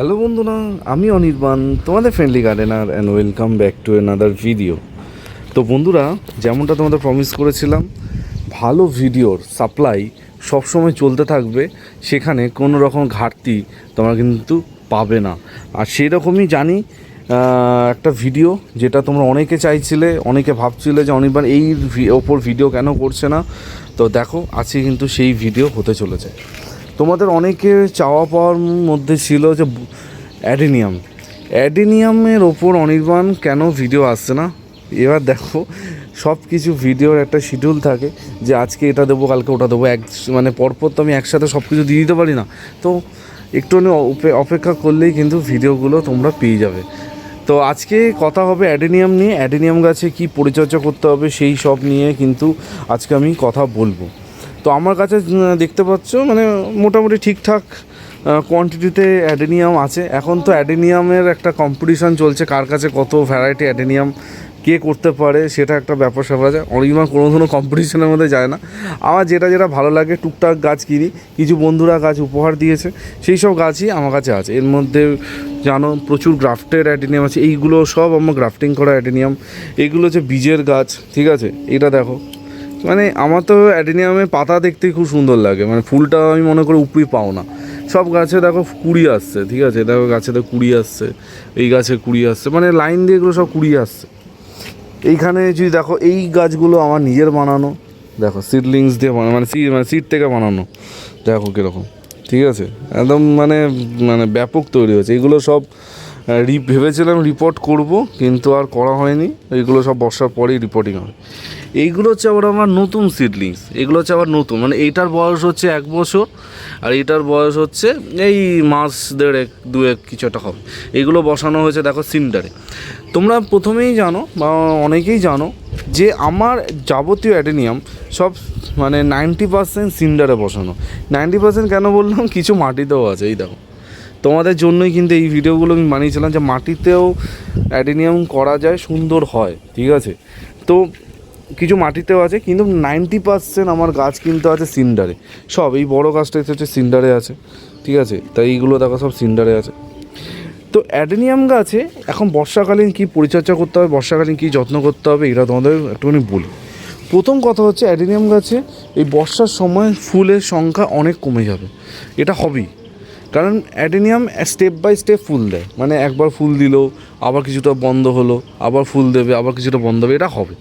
Hello বন্ধুরা, আমি অনির্বাণ, তোমাদের friendly gardener and welcome back to another video তো বন্ধুরা, যেমনটা তোমাদের প্রমিস করেছিলাম, ভালো ভিডিওর সাপ্লাই সবসময় চলতে থাকবে, সেখানে কোনো রকম ঘাটতি তোমরা কিন্তু পাবে না। আর সেই রকমই জানি একটা ভিডিও যেটা তোমরা অনেকে চাইছিলে, অনেকে ভাবছিলে যে অনির্বাণ এই ওপর ভিডিও কেন করছে না। তো দেখো, আজকে কিন্তু সেই ভিডিও হতে চলেছে। তোমাদের অনেকে চাওয়া পাওয়ার মধ্যে ছিল যে অ্যাডেনিয়াম। অ্যাডেনিয়ামের ওপর অনির্বাণ কেন ভিডিও আসছে না? এবার দেখো সব কিছু ভিডিওর একটা শিডিউল থাকে যে আজকে এটা দেবো, কালকে ওটা দেবো। এক মানে পরপর তো আমি একসাথে সব কিছু দিয়ে দিতে পারি না। তো অপে- অপেক্ষা করলেই কিন্তু ভিডিওগুলো তোমরা পেয়ে যাবে। তো আজকে কথা হবে অ্যাডেনিয়াম নিয়ে। অ্যাডেনিয়াম গাছে কি পরিচর্যা করতে হবে সেই সব নিয়ে কিন্তু আজকে আমি কথা বলব। তো আমার কাছে দেখতে পাচ্ছ মানে মোটামুটি ঠিকঠাক কোয়ান্টিটিতে অ্যাডেনিয়াম আছে। এখন তো অ্যাডেনিয়ামের একটা কম্পিটিশান চলছে, কার কাছে কত ভ্যারাইটি অ্যাডেনিয়াম, কে করতে পারে, সেটা একটা ব্যাপার স্যাপার আছে। অরিজিনাল কোনো কোনো কম্পিটিশনের মধ্যে যায় না। আমার যেটা যেটা ভালো লাগে, টুকটাক গাছ কিনি। কিছু বন্ধুরা গাছ উপহার দিয়েছে, সেই সব গাছই আমার কাছে আছে। এর মধ্যে জানো, প্রচুর গ্রাফটের অ্যাডেনিয়াম আছে। এইগুলো সব আমার গ্রাফটিং করা অ্যাডেনিয়াম। এইগুলো হচ্ছে বীজের গাছ, ঠিক আছে? এটা দেখো। মানে আমার তো অ্যাডেনিয়ামের পাতা দেখতে খুব সুন্দর লাগে। মানে ফুলটা আমি মনে করি উপরি পাও না। সব গাছে দেখো কুড়ি আসছে, ঠিক আছে? দেখো গাছে তো কুড়ি আসছে, এই গাছে কুড়ি আসছে মানে লাইন দিয়ে এগুলো সব কুড়ি আসছে। এইখানে যদি দেখো, এই গাছগুলো আমার নিজের বানানো। দেখো সিডলিংস দিয়ে বানানো মানে সিড মানে সিড থেকে বানানো। দেখো কীরকম, ঠিক আছে? একদম মানে মানে ব্যাপক তৈরি হয়েছে। এগুলো সব রি, ভেবেছিলাম রিপোর্ট করব, কিন্তু আর করা হয়নি। এইগুলো সব বর্ষার পরেই রিপোর্টিং হবে। এইগুলো হচ্ছে আবার আমার নতুন সিডলিংস এগুলো হচ্ছে আবার নতুন। মানে এইটার বয়স হচ্ছে এক বছর, আর এটার বয়স হচ্ছে এই মাস দেড়েক এক কিছু একটা হবে। এগুলো বসানো হয়েছে দেখো সিন্ডারে। তোমরা প্রথমেই জানো, বা অনেকেই জানো, যে আমার যাবতীয় অ্যাডেনিয়াম সব মানে নাইনটি পার্সেন্ট সিন্ডারে বসানো। নাইনটি পার্সেন্ট কেন বললাম? কিছু মাটিতেও আছে, এই দেখো। তোমাদের জন্যই কিন্তু এই ভিডিওগুলো আমি বানিয়েছিলাম যে মাটিতেও অ্যাডেনিয়াম করা যায়, সুন্দর হয়, ঠিক আছে? তো কিছু মাটিতেও আছে, কিন্তু নাইনটি পার্সেন্ট আমার গাছ কিন্তু আছে সিন্ডারে। সব, এই বড় গাছটা এসে হচ্ছে সিন্ডারে আছে, ঠিক আছে? তাই এইগুলো দেখো সব সিন্ডারে আছে। তো অ্যাডেনিয়াম গাছে এখন বর্ষাকালীন কী পরিচর্যা করতে হবে, বর্ষাকালীন কী যত্ন করতে হবে, এটা তোমাদের একটুখানি বলি। প্রথম কথা হচ্ছে অ্যাডেনিয়াম গাছে এই বর্ষার সময় ফুলের সংখ্যা অনেক কমে যাবে। এটা হবেই। কারণ অ্যাডেনিয়াম স্টেপ বাই স্টেপ ফুল দেয়। মানে একবার ফুল দিল, আবার কিছুটা বন্ধ হলো, আবার ফুল দেবে, আবার কিছুটা বন্ধ হবে, এটা হবে।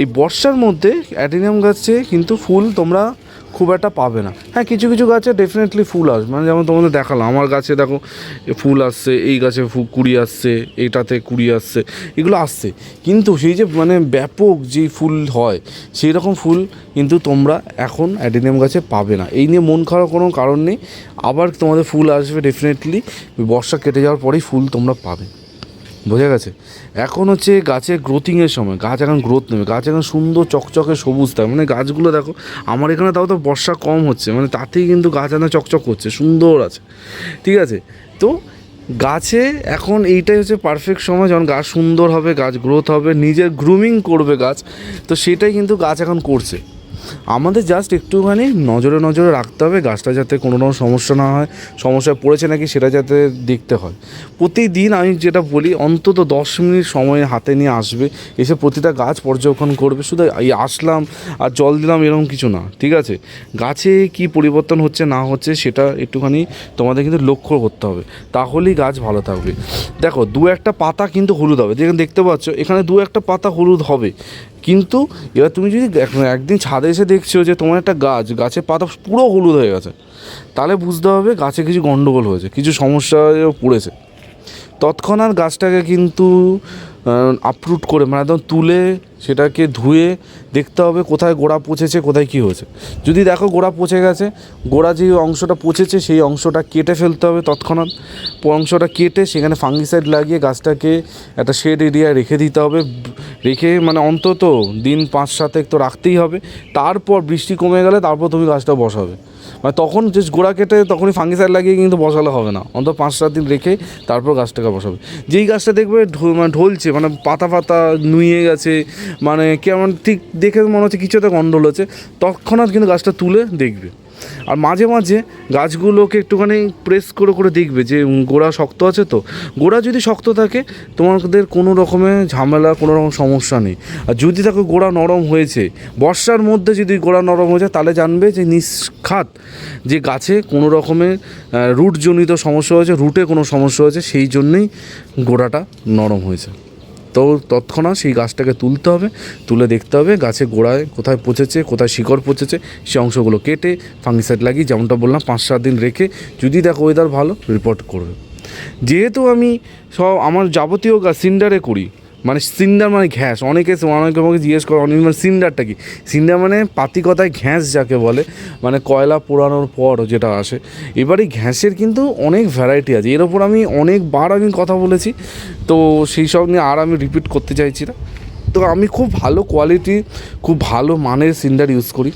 এই বর্ষার মধ্যে অ্যাডেনিয়াম গাছে কিন্তু ফুল তোমরা খুব একটা পাবে না। হ্যাঁ কিছু কিছু গাছে ডেফিনেটলি ফুল আসবে। মানে যেমন তোমাদের দেখালাম, আমার গাছে দেখো ফুল আসছে, এই গাছে ফু কুড়ি আসছে, এটাতে কুড়ি আসছে, এগুলো আসছে। কিন্তু সেই যে মানে ব্যাপক যে ফুল হয়, সেই রকম ফুল কিন্তু তোমরা এখন অ্যাডেনিয়াম গাছে পাবে না। এই নিয়ে মন খারাপ কোনো কারণ নেই। আবার তোমাদের ফুল আসবে ডেফিনেটলি বর্ষা কেটে যাওয়ার পরেই ফুল তোমরা পাবে। বোঝা গেছে? এখন হচ্ছে গাছের গ্রোথিংয়ের সময়। গাছ এখন গ্রোথ নেবে। গাছ এখন সুন্দর চকচকে সবুজ থাকে মানে গাছগুলো দেখো, আমার এখানে তাও তো বর্ষা কম হচ্ছে। মানে তাতেই কিন্তু গাছ এখন চকচক করছে, সুন্দর আছে। ঠিক আছে? তো গাছে এখন এইটাই হচ্ছে পারফেক্ট সময় যখন গাছ সুন্দর হবে, গাছ গ্রোথ হবে, নিজের গ্রুমিং করবে গাছ, তো সেটাই কিন্তু গাছ এখন করছে। আমাদের জাস্ট একটুখানি নজরে নজরে রাখতে হবে, গাছটা যাতে কোনো রকম সমস্যা না হয়, সমস্যায় পড়েছে নাকি সেটা যাতে দেখতে হয়। প্রতিদিন আমি যেটা বলি, অন্তত দশ মিনিট সময় হাতে নিয়ে আসবে, এসে প্রতিটা গাছ পর্যবেক্ষণ করবে, শুধু এই আসলাম আর জল দিলাম এরকম কিছু না, ঠিক আছে? গাছে কি পরিবর্তন হচ্ছে না হচ্ছে সেটা একটুখানি তোমাদের কিন্তু লক্ষ্য করতে হবে, তাহলেই গাছ ভালো থাকবে। দেখো, দু একটা পাতা কিন্তু হলুদ হবে, যেখানে দেখতে পাচ্ছ, এখানে দু একটা পাতা হলুদ হবে। কিন্তু এবার তুমি যদি এক- একদিন ছাদে এসে দেখছ যে তোমার একটা গাছ, গাছের পাতা পুরো হলুদ হয়ে গেছে, তাহলে বুঝতে হবে গাছে কিছু গণ্ডগোল হয়েছে, কিছু সমস্যা পড়েছে। তৎক্ষণাৎ গাছটাকে কিন্তু আপরুট করে মানে একদম তুলে সেটাকে ধুয়ে দেখতে হবে কোথায় গোড়া পচেছে, কোথায় কী হয়েছে। যদি দেখো গোড়া পচে গেছে, গোড়া যে অংশটা পচেছে সেই অংশটা কেটে ফেলতে হবে তৎক্ষণাৎ। অংশটা কেটে সেখানে ফাঙ্গিসাইড লাগিয়ে গাছটাকে একটা শেড এরিয়ায় রেখে দিতে হবে। রেখে মানে অন্তত দিন পাঁচ সাতেক তো রাখতেই হবে। তারপর বৃষ্টি কমে গেলে তারপর তুমি গাছটা বসাবে। মানে তখন যে গোড়া কেটে তখনই ফাঙ্গিসাইড লাগিয়ে কিন্তু বসালে হবে না। অন্তত পাঁচ সাত দিন রেখে তারপর গাছটাকে বসাবে। যেই গাছটা দেখবে মানে ঢলছে মানে পাতা পাতা নুয়ে গেছে মানে কেমন ঠিক দেখে মনে হচ্ছে কিছু একটা গন্ডল হচ্ছে, তৎক্ষণাৎ কিন্তু গাছটা তুলে দেখবে। আর মাঝে মাঝে গাছগুলোকে একটুখানি প্রেস করে করে দেখবে যে গোড়া শক্ত আছে তো। গোড়া যদি শক্ত থাকে, তোমাদের কোনো রকমের ঝামেলা, কোনো রকম সমস্যা নেই। আর যদি দেখো গোড়া নরম হয়েছে, বর্ষার মধ্যে যদি গোড়া নরম হয়ে যায়, তাহলে জানবে যে নিষ্খাত যে গাছে কোনো রকমের রুটজনিত সমস্যা হয়েছে, রুটে কোনো সমস্যা হয়েছে, সেই জন্যেই গোড়াটা নরম হয়েছে। তো তৎক্ষণাৎ সেই গাছটাকে তুলতে হবে, তুলে দেখতে হবে গাছে গোড়ায় কোথায় পচেছে, কোথায় শিকড় পচেছে, সে অংশগুলো কেটে ফাঙ্গিসাইড লাগিয়ে যেমনটা বললাম পাঁচ সাত দিন রেখে যদি দেখো ওয়েদার ভালো রিপোর্ট করবে। যেহেতু আমি সব আমার যাবতীয় গাছ সিন্ডারে করি মানে সিন্ডার মানে ঘ্যাস। অনেকে অনেকে আমাকে জিজ্ঞেস করে অনেক মানে সিন্ডারটা কি? সিন্ডার মানে পাতি কথায় ঘ্যাস যাকে বলে মানে কয়লা পোড়ানোর পর যেটা আসে। এবারে ঘ্যাসের কিন্তু অনেক ভ্যারাইটি আছে। এর ওপর আমি অনেকবার আমি কথা বলেছি, তো সেই সব নিয়ে আর আমি রিপিট করতে চাইছি না। তো আমি খুব ভালো কোয়ালিটি খুব ভালো মানের সিন্ডার ইউজ করি।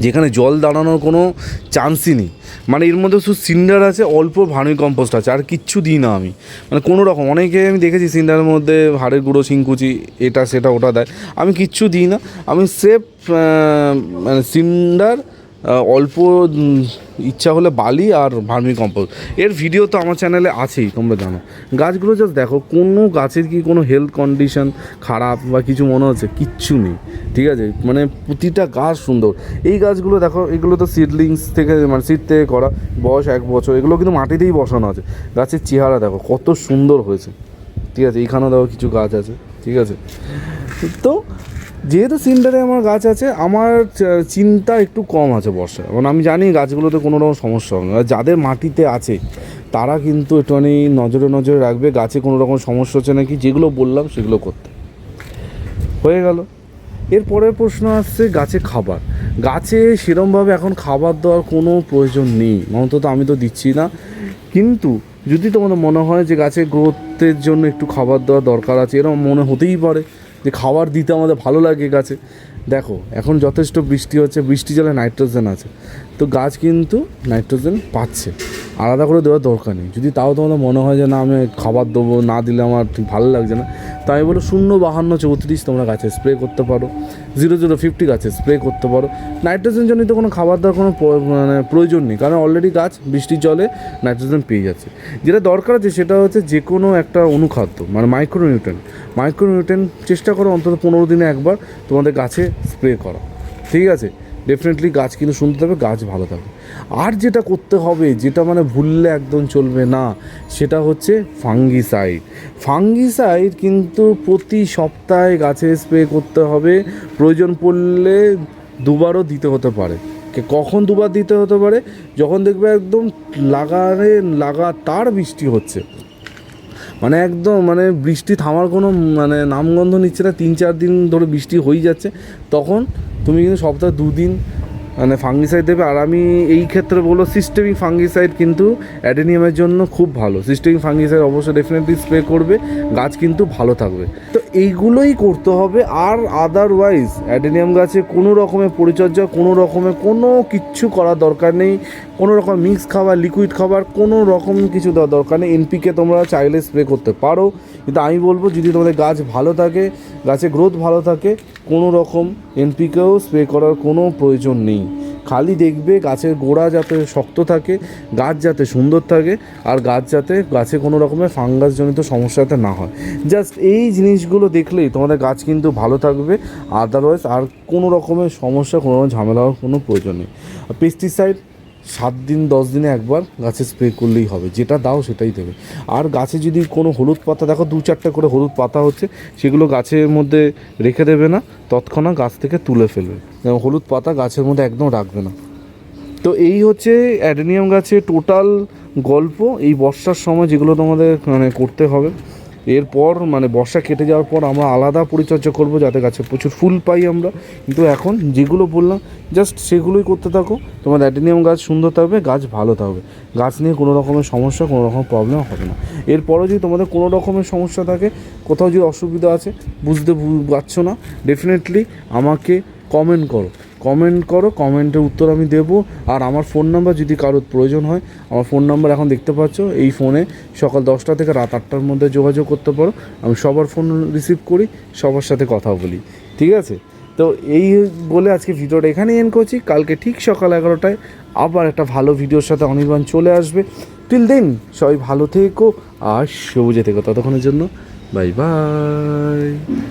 যেখানে জল দাঁড়ানোর কোনো চান্সই নেই। মানে এর মধ্যে শুধু সিন্ডার আছে, অল্প ভার্মি কম্পোস্ট আছে, আর কিচ্ছু দিই না আমি। মানে কোনো রকম, অনেকে আমি দেখেছি সিন্ডারের মধ্যে হাড়ের গুঁড়ো, শিংকুচি, এটা, সেটা, ওটা দেয়। আমি কিচ্ছু দিই না। আমি সেফ মানে সিন্ডার অল্প ইচ্ছা হলে বালি আর ভার্মি কম্পোস্ট। এর ভিডিও তো আমার চ্যানেলে আছেই, তোমরা জানো। গাছগুলো জাস্ট দেখো, কোনো গাছের কি কোনো হেলথ কন্ডিশন খারাপ বা কিছু মনে হচ্ছে? কিচ্ছু নেই, ঠিক আছে? মানে প্রতিটা গাছ সুন্দর। এই গাছগুলো দেখো, এগুলো তো সিডলিংস থেকে মানে সিড থেকে করা, বয়স এক বছর, এগুলো কিন্তু মাটিতেই বসানো আছে। গাছের চেহারা দেখো, কত সুন্দর হয়েছে, ঠিক আছে? এখানেও দেখো কিছু গাছ আছে, ঠিক আছে? তো যেহেতু সিন্ডারে আমার গাছ আছে, আমার চিন্তা একটু কম আছে বর্ষায়। কারণ আমি জানি গাছগুলোতে কোনো রকম সমস্যা হবে না। যাদের মাটিতে আছে, তারা কিন্তু একটুখানি নজরে নজরে রাখবে, গাছে কোনো রকম সমস্যা হচ্ছে নাকি, যেগুলো বললাম সেগুলো করতে। হয়ে গেল। এর পরের প্রশ্ন আসছে গাছে খাবার। গাছে সেরমভাবে এখন খাবার দেওয়ার কোনো প্রয়োজন নেই। অন্তত আমি তো দিচ্ছি না। কিন্তু যদি তোমাদের মনে হয় যে গাছে গ্রোথের জন্য একটু খাবার দেওয়া দরকার আছে এরকম মনে হতেই পারে। যে খাবার দিতে আমাদের ভালো লাগে গাছে। দেখো, এখন যথেষ্ট বৃষ্টি হচ্ছে, বৃষ্টি জলে নাইট্রোজেন আছে। তো গাছ কিন্তু নাইট্রোজেন পাচ্ছে। আলাদা করে দেওয়ার দরকার নেই। যদি তাও তোমাদের মনে হয় যে না, আমি খাবার দেবো, না দিলে আমার ঠিক ভালো লাগছে না তাই বলো শূন্য বাহান্ন চৌত্রিশ তোমরা গাছে স্প্রে করতে পারো। জিরো জিরো ফিফটি গাছে স্প্রে করতে পারো। নাইট্রোজেন জনিত কোনো খাবার দেওয়ার কোনো মানে প্রয়োজন নেই, কারণ অলরেডি গাছ বৃষ্টির জলে নাইট্রোজেন পেয়ে যাচ্ছে। যেটা দরকার আছে সেটা হচ্ছে যে কোনো একটা অনুখাদ্য মানে মাইক্রোনিউট্রেন মাইক্রোনিউট্রেন চেষ্টা করো অন্তত পনেরো দিনে একবার তোমাদের গাছে স্প্রে করা। ঠিক আছে? ডেফিনেটলি গাছ কিন্তু সুন্দর থাকবে, গাছ ভালো থাকবে। আর যেটা করতে হবে, যেটা মানে ভুললে একদম চলবে না, সেটা হচ্ছে ফাঙ্গিসাইড। ফাঙ্গিসাইড কিন্তু প্রতি সপ্তাহে গাছে স্প্রে করতে হবে, প্রয়োজন পড়লে দুবারও দিতে হতে পারে। কখন দুবার দিতে হতে পারে? যখন দেখবে একদম লাগারে লাগাতার বৃষ্টি হচ্ছে। মানে একদম মানে বৃষ্টি থামার কোনো মানে নামগন্ধ নিচ্ছে না, তিন চার দিন ধরে বৃষ্টি হয়েই যাচ্ছে। তখন তুমি কিন্তু সপ্তাহে দুদিন মানে ফাঙ্গিসাইড দেবে। আর আমি এই ক্ষেত্রে বলব সিস্টেমিক ফাঙ্গিসাইড কিন্তু অ্যাডেনিয়ামের জন্য খুব ভালো। সিস্টেমিক ফাঙ্গিসাইড অবশ্যই ডেফিনেটলি স্প্রে করবে, গাছ কিন্তু ভালো থাকবে। তো এইগুলোই করতে হবে। আর আদারওয়াইজ অ্যাডেনিয়াম গাছে কোনো রকমের পরিচর্যা, কোনো রকমের কোনো কিচ্ছু করার দরকার নেই। কোনো রকম মিক্স খাবার লিকুইড খাবার, কোনো রকম কিছু দেওয়ার দরকার নেই। এনপিকে তোমরা চাইলে স্প্রে করতে পারো। কিন্তু আমি বলব যদি তোমাদের গাছ ভালো থাকে, গাছে গ্রোথ ভালো থাকে কোনো রকম এনপিকেও স্প্রে করার কোনো প্রয়োজন নেই। খালি দেখবে গাছের গোড়া যাতে শক্ত থাকে, গাছ যাতে সুন্দর থাকে, আর গাছ যাতে গাছে কোনো রকমের ফাঙ্গাসজনিত সমস্যা যাতে না হয়। জাস্ট এই জিনিসগুলো দেখলেই তোমাদের গাছ কিন্তু ভালো থাকবে আদারওয়াইজ আর কোনো রকমের সমস্যা, কোনো ঝামেলা হওয়ার কোনো প্রয়োজন নেই। পেস্টিসাইড সাত দিন, দশ দিনে একবার গাছে স্প্রে করলেই হবে। যেটা দাও সেটাই দেবে। আর গাছে যদি কোনো হলুদ পাতা, দেখো দু চারটে করে হলুদ পাতা হচ্ছে, সেগুলো গাছের মধ্যে রেখে দেবে না, তৎক্ষণাৎ গাছ থেকে তুলে ফেলবে। হলুদ পাতা গাছের মধ্যে একদম রাখবে না। তো এই হচ্ছে অ্যাডেনিয়াম গাছে টোটাল গল্প। এই বর্ষার সময় যেগুলো তোমাদের মানে করতে হবে এরপর মানে বর্ষা কেটে যাওয়ার পর আমরা আলাদা পরিচর্যা করব যাতে গাছে প্রচুর ফুল পাই আমরা। কিন্তু এখন যেগুলো বললাম জাস্ট সেগুলোই করতে থাকো। তোমার অ্যাডেনিয়াম গাছ সুন্দর থাকবে, গাছ ভালো থাকবে। গাছ নিয়ে কোনো রকমের সমস্যা, কোনো রকম প্রবলেম হবে না। এরপরও যদি তোমাদের কোনো রকমের সমস্যা থাকে, কোথাও যদি অসুবিধা আছে, বুঝতে পারছ না ডেফিনেটলি আমাকে কমেন্ট করো। কমেন্ট করো কমেন্টের উত্তর আমি দেবো। আর আমার ফোন নাম্বার যদি কারোর প্রয়োজন হয়, আমার ফোন নাম্বার এখন দেখতে পাচ্ছ, এই ফোনে সকাল দশটা থেকে রাত আটটার মধ্যে যোগাযোগ করতে পারো। আমি সবার ফোন রিসিভ করি, সবার সাথে কথা বলি, ঠিক আছে? তো এই বলে আজকে ভিডিওটা এখানেই এন্ড করছি। কালকে ঠিক সকাল এগারোটায় আবার একটা ভালো ভিডিওর সাথে অনির্বাণ চলে আসবে। টিল দেন সবাই ভালো থেকো আর সবুজে থেকো। ততক্ষণের জন্য বাই বাই